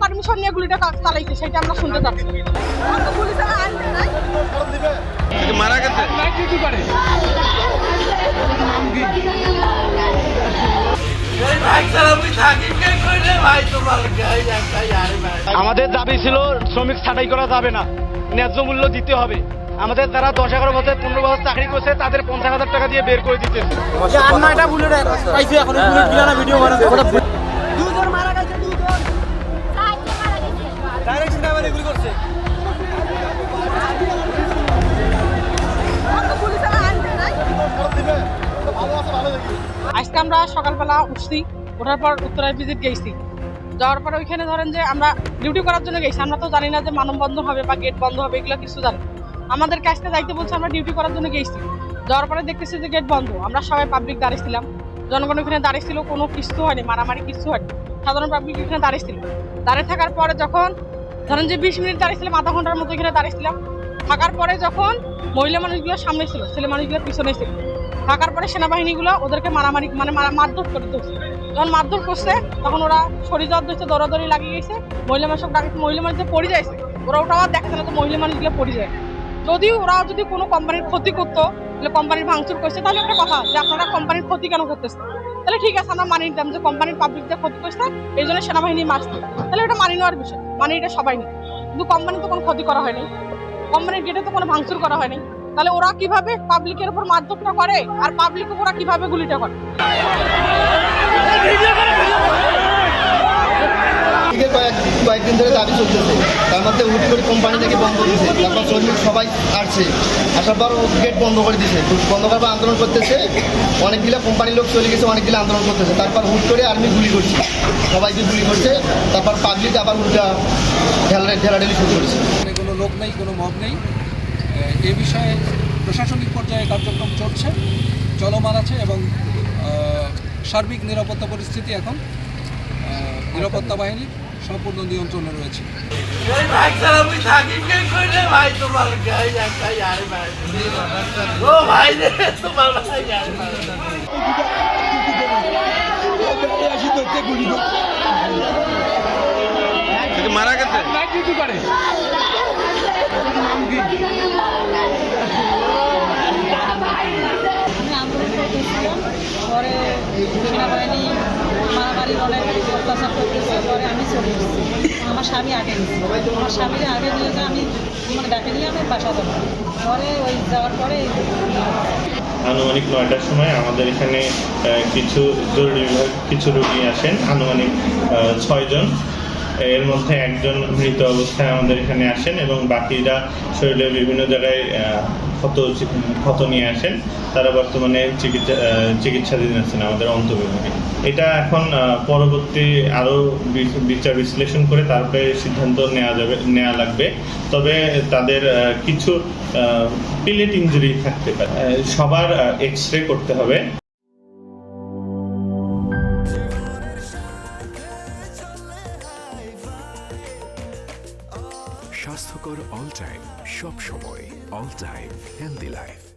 Permission নিয়ে গুলিটা চালাইছে সেটা আমরা শুনতে চাচ্ছি। মারা গেছে। আমাদের দাবি ছিল শ্রমিক ছাঁটাই করা যাবে না ন্যায্য মূল্য দিতে হবে। আমাদের যারা দশ এগারো বছর পনেরো বছর চাকরি করছে তাদের পঞ্চাশ হাজার টাকা দিয়ে বের করে দিতে আমরা সকালবেলা উঠছি, ওঠার পর উত্তরায় ভিজিট গেছি। যাওয়ার পরে ওইখানে ধরেন যে আমরা ডিউটি করার জন্য গেছি। আমরা তো জানি না যে মানববন্ধন হবে বা গেট বন্ধ হবে, এগুলো কিছু জানি আমাদের কাজটা যাইতে বলছে আমরা ডিউটি করার জন্য গেছি। যাওয়ার পরে দেখতেছি যে গেট বন্ধ। আমরা সবাই পাবলিক দাঁড়িয়েছিলাম জনগণ ওখানে দাঁড়িয়েছিল কোনো কিছু হয়নি, মারামারি কিছু হয়নি। সাধারণ পাবলিক এখানে দাঁড়িয়েছিল দাঁড়িয়ে থাকার পরে যখন ধরেন যে বিশ মিনিট দাঁড়িয়েছিলাম আধা ঘণ্টার মতো এখানে দাঁড়িয়েছিলাম থাকার পরে যখন মহিলা মানুষগুলো সামনে ছিল, ছেলে মানুষগুলো পিছনে ছিল। থাকার পরে সেনাবাহিনীগুলো ওদেরকে মারামারি মানে মারা- মারধর করে দিচ্ছে যখন মারধর করছে, তখন ওরা শরীর দর দিচ্ছে দৌড়াদৌড়ি লাগিয়ে গেছে মহিলা মানুষ ডাকে মহিলা মানুষ পড়ে যাইছে, ওরা ওটা আর দেখাচ্ছে না তো মহিলা মানুষগুলো পড়ে যায়। যদি ওরা যদি কোনো কোম্পানির ক্ষতি করতো, তাহলে কোম্পানির ভাঙচুর করছে, তাহলে একটা কথা যে আপনারা কোম্পানির ক্ষতি কেন করতেছে তাহলে ঠিক আছে, আমরা মানি নিতাম যে কোম্পানির পাবলিকদের ক্ষতি করছে, এই জন্য সেনাবাহিনী মারছে। তাহলে এটা মানি নেওয়ার বিষয় মানে এটা সবাই কিন্তু কোম্পানি তো কোনো ক্ষতি করা হয়নি। কোম্পানির গেটে তো কোনো ভাঙচুর করা হয়নি। তাহলে ওরা কীভাবে পাবলিকের উপর মারধরটা করে? আর পাবলিক ওরা কীভাবে গুলিটা করে? কয়েকদিন ধরে দাবি চলতেছে। তার মধ্যে হুট করে কোম্পানি থেকে বন্ধ দিয়েছে। তারপর শ্রমিক সবাই আসছে আসার পর গেট বন্ধ করে দিয়েছে। বন্ধ করার আন্দোলন করতেছে। অনেকগুলা কোম্পানির লোক চলে গেছে অনেকগুলো আন্দোলন করতেছে। তারপর হুট করে আর্মি গুলি করছে। সবাইকে গুলি করছে। তারপর পাবলিক আবার উল্টা ঢেলা ঢেলাঢেলি শুরু করেছে। কোনো লোক নেই কোনো মব নেই। এ বিষয়ে প্রশাসনিক পর্যায়ে কার্যক্রম চলছে চলমান আছে এবং সার্বিক নিরাপত্তা পরিস্থিতি এখন নিরাপত্তা বাহিনীর সম্পূর্ণ নিয়ন্ত্রণে রয়েছে। মারা গেছে? আমি সেনাবাহিনী অত্যাচার আমি চলে এসেছি। আমার স্বামী আগে আমার স্বামীর আগে নিয়ে যে আমি মানে ডাকে নিয়ে আমি বাসা যাব। পরে ওই যাওয়ার পরে আনুমানিক নয়টার সময় আমাদের এখানে কিছু জরুরি বিভাগ, কিছু রোগী আসেন। আনুমানিক ছয়জন। এর মধ্যে একজন মৃত অবস্থায় আমাদের এখানে আসেন এবং বাকিরা শরীরের বিভিন্ন জায়গায় ক্ষত ক্ষত নিয়ে আসেন, তারা বর্তমানে চিকিৎসা চিকিৎসাধীন আছেন আমাদের অন্তর্বিভাগে। এটা এখন পরবর্তী আরও বিচার বিশ্লেষণ করে তারপরে সিদ্ধান্ত নেওয়া যাবে, নেওয়া লাগবে। তবে তাদের কিছু পিলেট ইঞ্জুরি থাকতে পারে। সবার এক্স রে করতে হবে। স্বাস্থ্যকর অল টাইম সব সময় অল টাইম হেলদি লাইফ